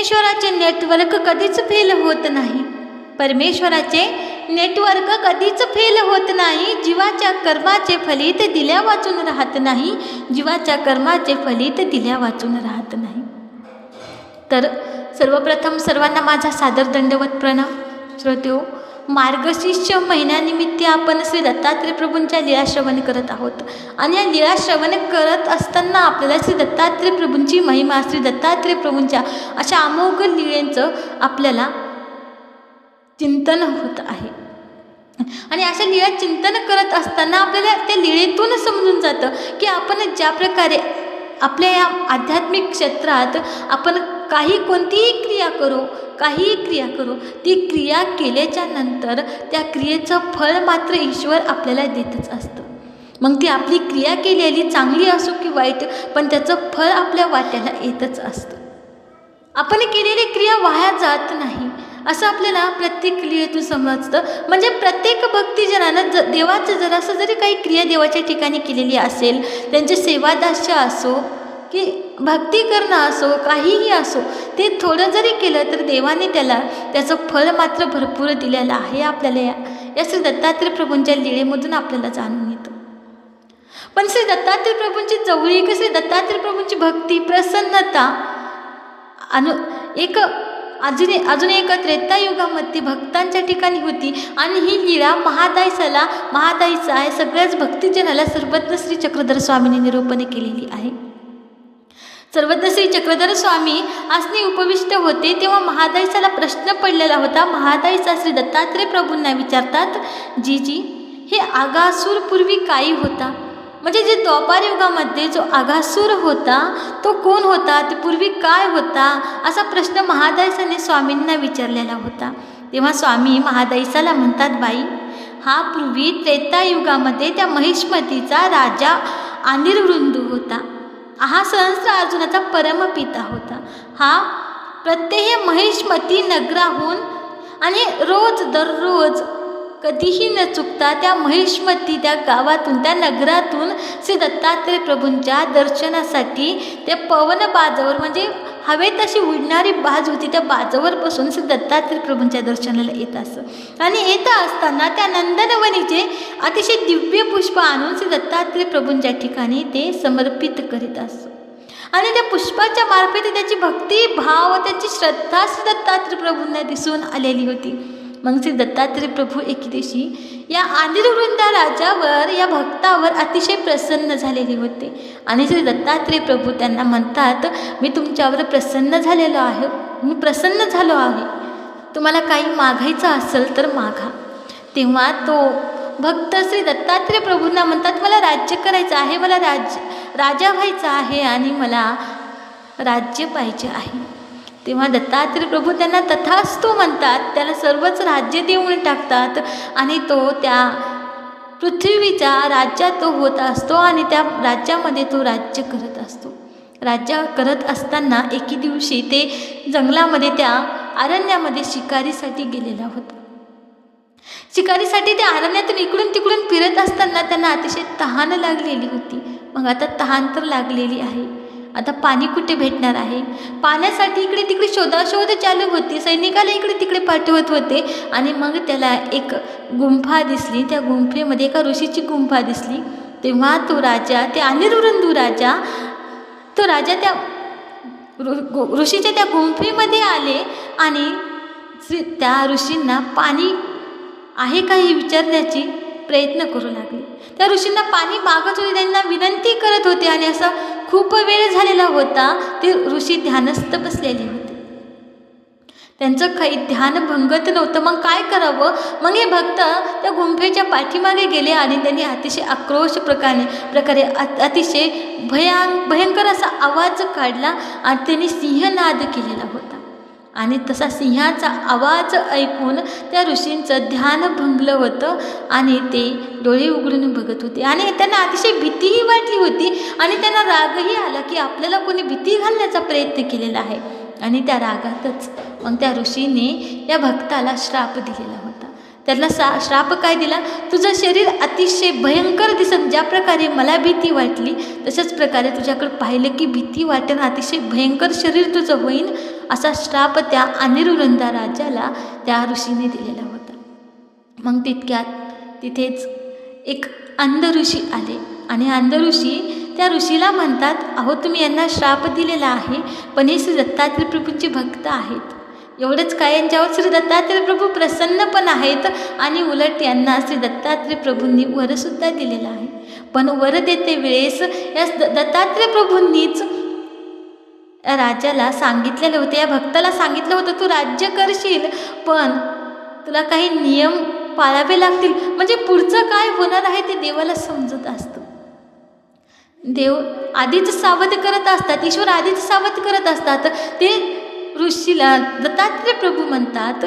परमेश्वराचे network कधीच fail होत नाही. परमेश्वराचे नेटवर्क कधीच फेल होत नाही. जीवाच्या कर्माचे फलित दिल्या वाचून राहत नाही. जीवाच्या कर्माचे फलित दिल्या वाचून राहत नाही. तर सर्वप्रथम सर्वांना माझा सादर दंडवत प्रणाम. श्रोत्यो मार्गशीर्ष महिन्यानिमित्त आपण श्री दत्तात्रय प्रभूंच्या लिळाश्रवण करत आहोत. आणि या लिळाश्रवण करत असताना आपल्याला श्री दत्तात्रय प्रभूंची महिमा श्री दत्तात्रय प्रभूंच्या अशा अमोघ लीळेंचं आपल्याला चिंतन होत आहे. आणि अशा लीळा चिंतन करत असताना आपल्याला त्या लिळेतून समजून जातं की आपण ज्या प्रकारे आपल्या या आध्यात्मिक क्षेत्रात आपण काही कोणतीही क्रिया करू काहीही क्रिया करू ती क्रिया केल्याच्यानंतर त्या क्रियेचं फळ मात्र ईश्वर आपल्याला देतच असतं. मग ती आपली क्रिया केलेली चांगली असो की वाईट पण त्याचं फळ आपल्या वाट्याला येतच असतं. आपण केलेली क्रिया वाया जात नाही असं आपल्याला प्रत्येक क्रियेतून समजतं. म्हणजे प्रत्येक भक्तिजनानं ज देवाचं जरासं जरी काही क्रिया देवाच्या ठिकाणी केलेली असेल त्यांचे सेवादास्य असो की भक्ती करणं असो काहीही असो ते थोडं जरी केलं तर देवाने त्याला त्याचं फळ मात्र भरपूर दिलेलं आहे आपल्याला या या श्री दत्तात्रय प्रभूंच्या लीळेमधून आपल्याला जाणून येतं. पण श्री दत्तात्रय प्रभूंची जवळीक श्री दत्तात्रय प्रभूंची भक्ती प्रसन्नता अनु एक अजून अजून एक त्रेतायुगामध्ये भक्तांच्या ठिकाणी होती आणि ही लीळा महादायसाला महादायचा आहे सगळ्याच भक्तिजनाला सर्वत्र श्री चक्रधर स्वामींनी निरूपणे केलेली आहे. सर्वज्ञ श्री चक्रधर स्वामी आसने उपविष्ट होते तेव्हा महादाईचाला प्रश्न पडलेला होता. महादाईचा श्री दत्तात्रय प्रभूंना विचारतात जी जी हे आगासूर पूर्वी काही होता? म्हणजे जे द्वापार युगामध्ये जो आगासूर होता तो कोण होता? ते पूर्वी काय होता? असा प्रश्न महादाईसाने स्वामींना विचारलेला होता. तेव्हा स्वामी महादाईसाला म्हणतात बाई हा पूर्वी त्रेतायुगामध्ये त्या महिष्मतीचा राजा अनिर्वृंदू होता. हा सहस्र अर्जुनाचा परमपिता होता. हा प्रत्येक महेशमती नगराहून आणि रोज दररोज कधीही न चुकता त्या महिष्मती त्या गावातून त्या नगरातून श्री दत्तात्रय प्रभूंच्या दर्शनासाठी त्या पवन बाजावर म्हणजे हवे तशी उडणारी बाज होती. त्या बाजावर बसून श्री दत्तात्रय प्रभूंच्या दर्शनाला येत असं. आणि येत असताना त्या नंदनवनीचे अतिशय दिव्य पुष्प आणून श्री दत्तात्रय प्रभूंच्या ठिकाणी ते समर्पित करीत असत आणि त्या पुष्पाच्या मार्फत त्याची भक्ती भाव त्याची श्रद्धा श्री दत्तात्रय प्रभूंना दिसून आलेली होती. मग श्री दत्तात्रय प्रभू एके दिवशी या अनिर्वृंदा राजावर या भक्तावर अतिशय प्रसन्न झालेले होते. आणि श्री दत्तात्रय प्रभू त्यांना म्हणतात मी तुमच्यावर प्रसन्न झालेलो आहे. मी प्रसन्न झालो आहे. तुम्हाला काही मागायचं असेल तर मागा. तेव्हा तो भक्त श्री दत्तात्रय प्रभूंना म्हणतात मला राज्य करायचं आहे. मला राज्य राजा व्हायचं आहे आणि मला राज्य पाहिजे आहे. तेव्हा दत्तात्रय प्रभू त्यांना तथास्तू म्हणतात त्याला सर्वच राज्य देऊन टाकतात आणि तो त्या पृथ्वीच्या राज्यात तो होत असतो आणि त्या राज्यामध्ये तो राज्य करत असतो. राज्य करत असताना एके दिवशी ते जंगलामध्ये त्या अरण्यामध्ये शिकारीसाठी गेलेला होता. शिकारीसाठी त्या अरण्यातून इकडून तिकडून फिरत असताना त्यांना अतिशय तहान लागलेली होती. मग आता तहान तर लागलेली आहे. आता पाणी कुठे भेटणार आहे? पाण्यासाठी इकडे तिकडे शोधाशोध चालू होती. सैनिकाला इकडे तिकडे पाठवत होते. आणि मग त्याला एक गुंफा दिसली. त्या गुंफेमध्ये एका ऋषीची गुंफा दिसली. तेव्हा तो राजा ते अनिर्वृंदू राजा तो राजा त्या ऋषीच्या त्या गुंफेमध्ये आले. आणि त्या ऋषींना पाणी आहे का हे विचारण्याची प्रयत्न करू लागले. त्या ऋषींना पाणी मागत होते. त्यांना विनंती करत होते. आणि असं खूप वेळ झालेला होता ते ऋषी ध्यानस्थ बसलेले होते. त्यांचं काही ध्यान भंगत नव्हतं मग काय करावं? मग हे भक्त त्या गुंफेच्या पाठीमागे गेले आणि त्यांनी अतिशय आक्रोश प्रकारे प्रकारे अतिशय भयां भयंकर असा आवाज काढला आणि त्यांनी सिंहनाद केलेला होता. आणि तसा सिंहाचा आवाज ऐकून त्या ऋषींचं ध्यान भंगलं होतं आणि ते डोळे उघडून बघत होते. आणि त्यांना अतिशय भीतीही वाटली होती आणि त्यांना रागही आला की आपल्याला कोणी भीती घालण्याचा प्रयत्न केलेला आहे. आणि त्या रागातच मग त्या ऋषीने या भक्ताला श्राप दिलेला होता. त्याला सा श्राप काय दिला? तुझं शरीर अतिशय भयंकर दिसत ज्या प्रकारे मला भीती वाटली तशाच प्रकारे तुझ्याकडे पाहिलं की भीती वाटेल अतिशय भयंकर शरीर तुझं होईन. असा श्राप त्या अनिरुवृंदा राजाला त्या ऋषीने दिलेला होता. मग तितक्यात तिथेच एक अंध ऋषी आले आणि अंध ऋषी त्या ऋषीला म्हणतात अहो तुम्ही यांना श्राप दिलेला आहे पण हे श्री दत्तात्रय प्रभूंचे भक्त आहेत. एवढंच काय यांच्यावर श्री दत्तात्रय प्रभू प्रसन्न पण आहेत आणि उलट यांना श्री दत्तात्रय प्रभूंनी वरसुद्धा दिलेला आहे. पण वर देते वेळेस या दत्तात्रय प्रभूंनीच राजाला सांगितलेले होते या भक्ताला सांगितलं होतं तू राज्य करशील पण तुला काही नियम पाळावे लागतील. म्हणजे पुढचं काय होणार आहे ते देवाला समजत असतं. देव आधीच सावध करत असतात ईश्वर आधीच सावध करत असतात. ते ऋषीला दत्तात्रय प्रभू म्हणतात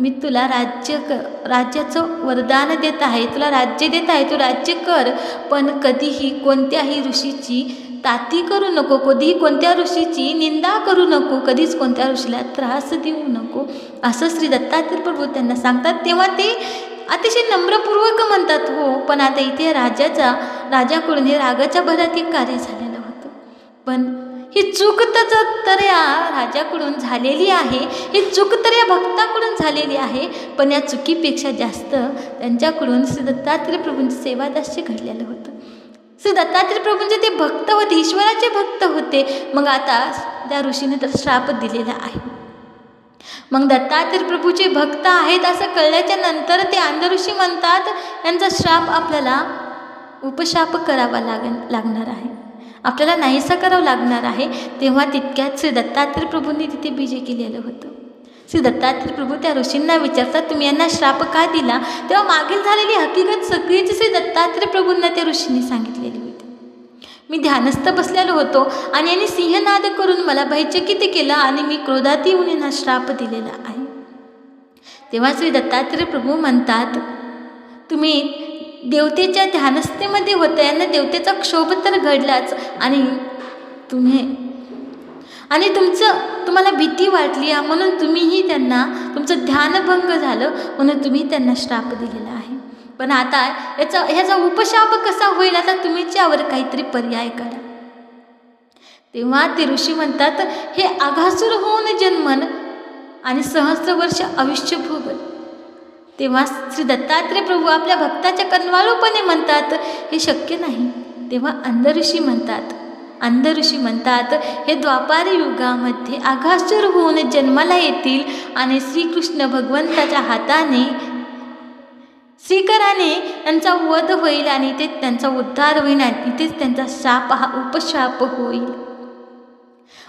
मी तुला राज्य क राज्याचं वरदान देत आहे तुला राज्य देत आहे तू राज्य कर. पण कधीही कोणत्याही ऋषीची ताती करू नको कधीही कोणत्या ऋषीची निंदा करू नको कधीच कोणत्या ऋषीला त्रास देऊ नको. असं श्री दत्तात्रय प्रभू त्यांना सांगतात. तेव्हा ते अतिशय नम्रपूर्वक म्हणतात हो पण आता इथे राजाचा राजाकडून हे रागाच्या भरात एक कार्य झालेलं होतं. पण ही चूक तर तर या राजाकडून झालेली आहे. ही चूक तर या भक्ताकडून झालेली आहे. पण या चुकीपेक्षा जास्त त्यांच्याकडून श्री दत्तात्रय प्रभूंचं सेवादास्य घडलेलं होतं. दत्तात्रय प्रभूंचे ते भक्त होते ईश्वराचे भक्त होते. मग आता त्या ऋषीने तर श्राप दिलेला आहे. मग दत्तात्रय प्रभूचे भक्त आहेत असं कळल्याच्या नंतर ते अंधऋषी म्हणतात यांचा श्राप आपल्याला उपशाप करावा लाग लागणार आहे. आपल्याला नाहीसा करावं लागणार आहे. तेव्हा तितक्यात श्री दत्तात्रय प्रभूंनी तिथे बीजे केलेलं होतं. श्री दत्तात्रय प्रभू त्या ऋषींना विचारतात तुम्ही यांना श्राप का दिला? तेव्हा मागील झालेली हकीकत सगळीच श्री दत्तात्रय प्रभूंना त्या ऋषींनी सांगितलेली मी ध्यानस्थ बसलेलो होतो आणि यांनी सिंहनाद करून मला भयचकित केला आणि मी क्रोधात येऊन यांना श्राप दिलेला आहे. तेव्हा श्री दत्तात्रय प्रभू म्हणतात तुम्ही देवतेच्या ध्यानस्थेमध्ये होतं यांना देवतेचा क्षोभ तर घडलाच आणि तुम्ही आणि तुमचं तुम्हाला भीती वाटली आहे म्हणून तुम्हीही त्यांना तुमचं ध्यानभंग झालं म्हणून तुम्ही त्यांना श्राप दिलेला आहे. पण आता याचा ह्याचा उपशाप कसा होईल? आता तुम्हीच यावर काहीतरी पर्याय करा. तेव्हा ते ऋषी म्हणतात हे आघासूर होऊन जन्मन आणि सहस्र वर्ष आयुष्य भोगल तेव्हा श्री दत्तात्रय प्रभू आपल्या भक्ताच्या कनवाळूपणे म्हणतात हे शक्य नाही. तेव्हा अंध ऋषी म्हणतात अंध ऋषी म्हणतात हे द्वापार युगामध्ये आघासूर होऊन जन्माला येतील आणि श्रीकृष्ण भगवंताच्या हाताने श्रीकराने त्यांचा वध होईल आणि ते त्यांचा उद्धार होईल आणि इथेच त्यांचा शाप हा उपशाप होईल.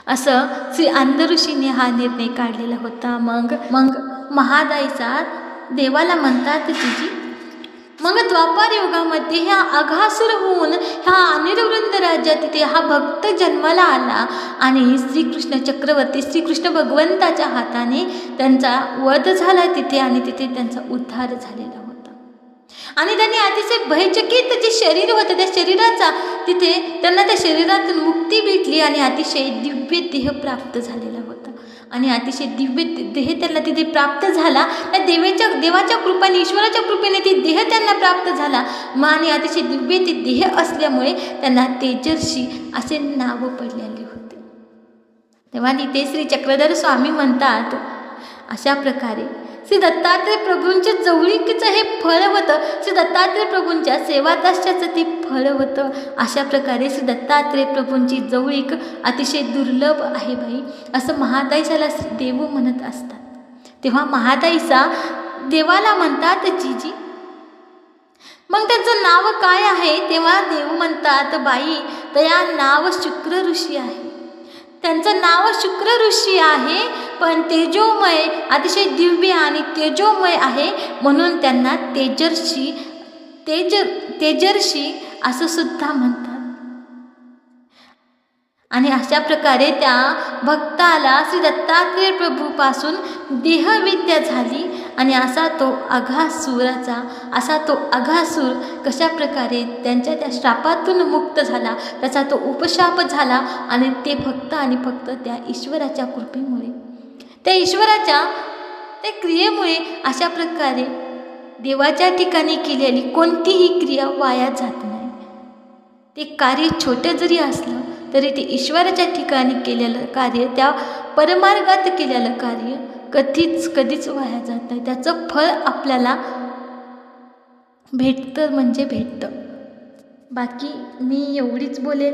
असं श्री अंध ऋषीने हा निर्णय काढलेला होता. मग मग महादाईचा देवाला म्हणतात तिची मग द्वापार युगामध्ये ह्या अघासुर होऊन ह्या अनिरवृंद राज्यात तिथे हा भक्त जन्माला आला आणि श्रीकृष्ण चक्रवर्ती श्रीकृष्ण भगवंताच्या हाताने त्यांचा वध झाला तिथे आणि तिथे त्यांचा उद्धार झालेला होता आणि त्यांनी अतिशय भयचकित जे शरीर होतं त्या शरीराचा तिथे त्यांना त्या शरीरातून मुक्ती भेटली आणि अतिशय दिव्य देह प्राप्त झालेला होता. आणि अतिशय दिव्य देह त्यांना तिथे प्राप्त झाला. त्या देवेच्या देवाच्या कृपेने ईश्वराच्या कृपेने ते देह त्यांना प्राप्त झाला. मग आणि अतिशय दिव्य ते देह असल्यामुळे त्यांना तेजस्वी असे नाव पडलेले होते. तेव्हा तिथे श्री चक्रधर स्वामी म्हणतात अशा प्रकारे श्री दत्तात्रय प्रभूंच्या जवळीकीचं हे फळ होतं. श्री दत्तात्रय प्रभूंच्या सेवादास्याचं ते फळ होतं. अशा प्रकारे श्री दत्तात्रय प्रभूंची जवळीक अतिशय दुर्लभ आहे बाई. असं महादाईसाला देव म्हणत असतात. तेव्हा महाताईसा देवाला म्हणतात जीजी मग त्यांचं नाव काय आहे? तेव्हा देव म्हणतात बाई तया नाव शुक्र ऋषी आहे. त्यांचं नाव शुक्र ऋषी आहे पण तेजोमय अतिशय दिव्य आणि तेजोमय आहे. म्हणून त्यांना तेजर्षी तेज तेजर्षी असं सुद्धा म्हणतात. आणि अशा प्रकारे त्या भक्ताला श्री दत्तात्रय प्रभूपासून देहविद्या झाली. आणि असा तो अघासुराचा असा तो अघासूर कशा प्रकारे त्यांच्या त्या श्रापातून मुक्त झाला त्याचा तो उपशाप झाला. आणि ते फक्त आणि फक्त त्या ईश्वराच्या कृपेमुळे त्या ईश्वराच्या त्या क्रियेमुळे अशा प्रकारे देवाच्या ठिकाणी केलेली कोणतीही क्रिया वाया जात नाही. ते कार्य छोटं जरी असलं तरी ते ईश्वराच्या ठिकाणी केलेलं कार्य त्या परमार्गात केलेलं कार्य कधीच कधीच वाया जात नाही. त्याचं फळ आपल्याला भेटतं म्हणजे भेटतं. बाकी मी एवढीच बोलेन.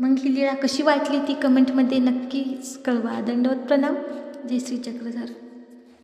मग ही लीळा कशी वाटली ती कमेंटमध्ये नक्कीच कळवा. दंडवत प्रणाम. जय श्री चक्रधर.